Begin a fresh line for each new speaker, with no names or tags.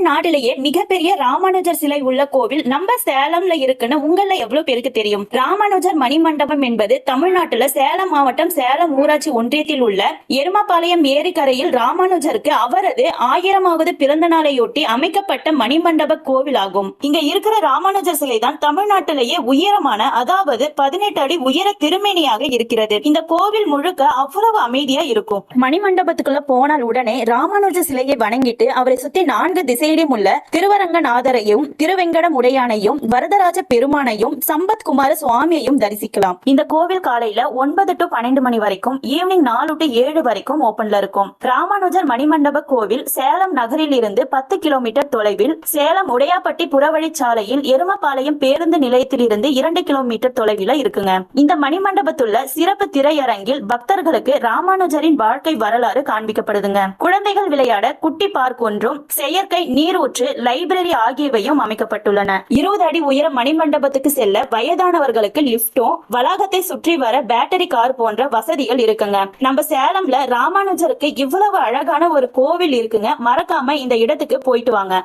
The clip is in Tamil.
தமிழ்நாட்டிலேயே மிகப்பெரிய ராமானுஜர் சிலை உள்ள கோவில் நம்ம சேலம்ல இருக்குன்னு உங்கள எவ்வளவு பேருக்கு தெரியும்? ராமானுஜர் மணிமண்டபம் என்பது தமிழ்நாட்டுல சேலம் மாவட்டம் சேலம் ஊராட்சி ஒன்றியத்தில் உள்ள எருமபாளையம் ஏரிக்கரையில் ராமானுஜருக்கு அவரது ஆயிரமாவது பிறந்த நாளையொட்டி அமைக்கப்பட்ட மணிமண்டப கோவில் ஆகும் இங்க இருக்கிற ராமானுஜர் சிலை தான் தமிழ்நாட்டிலேயே உயரமான அதாவது பதினெட்டு அடி உயர திருமேனியாக இருக்கிறது. இந்த கோவில் முழுக்க அவ்வளவு அமைதியா இருக்கும். மணிமண்டபத்துக்குள்ள போனால் உடனே ராமானுஜ சிலையை வணங்கிட்டு அவரை சுத்தி நான்கு திசை உள்ள திருவரங்கநாதரையும் திருவெங்கடம் உடையானையும் வரதராஜ பெருமானையும் சம்பத் குமார சுவாமியையும் தரிசிக்கலாம். இந்த கோவில் காலையில ஒன்பது டு பன்னெண்டு மணி வரைக்கும் ஈவினிங் நாலு டு ஏழு வரைக்கும் ஓபன்ல இருக்கும். ராமானுஜர் மணிமண்டப கோவில் சேலம் நகரில் இருந்து பத்து கிலோமீட்டர் தொலைவில் சேலம் உடையாப்பட்டி புறவழிச்சாலையில் எருமபாளையம் பேருந்து நிலையத்தில் இருந்து இரண்டு கிலோமீட்டர் தொலைவில் இருக்குங்க. இந்த மணிமண்டபத்துள்ள சிறப்பு திரையரங்கில் பக்தர்களுக்கு ராமானுஜரின் வாழ்க்கை வரலாறு காண்பிக்கப்படுதுங்க. குழந்தைகள் விளையாட குட்டி பார்க் ஒன்றும் செயற்கை நீரூற்று லைப்ரரி ஆகியவையும் அமைக்கப்பட்டுள்ளன. இருபது அடி உயர மணிமண்டபத்துக்கு செல்ல வயதானவர்களுக்கு லிப்டும் வளாகத்தை சுற்றி வர பேட்டரி கார் போன்ற வசதிகள் இருக்குங்க. நம்ம சேலம்ல ராமானுஜருக்கு இவ்வளவு அழகான ஒரு கோவில் இருக்குங்க. மறக்காம இந்த இடத்துக்கு போயிட்டு வாங்க.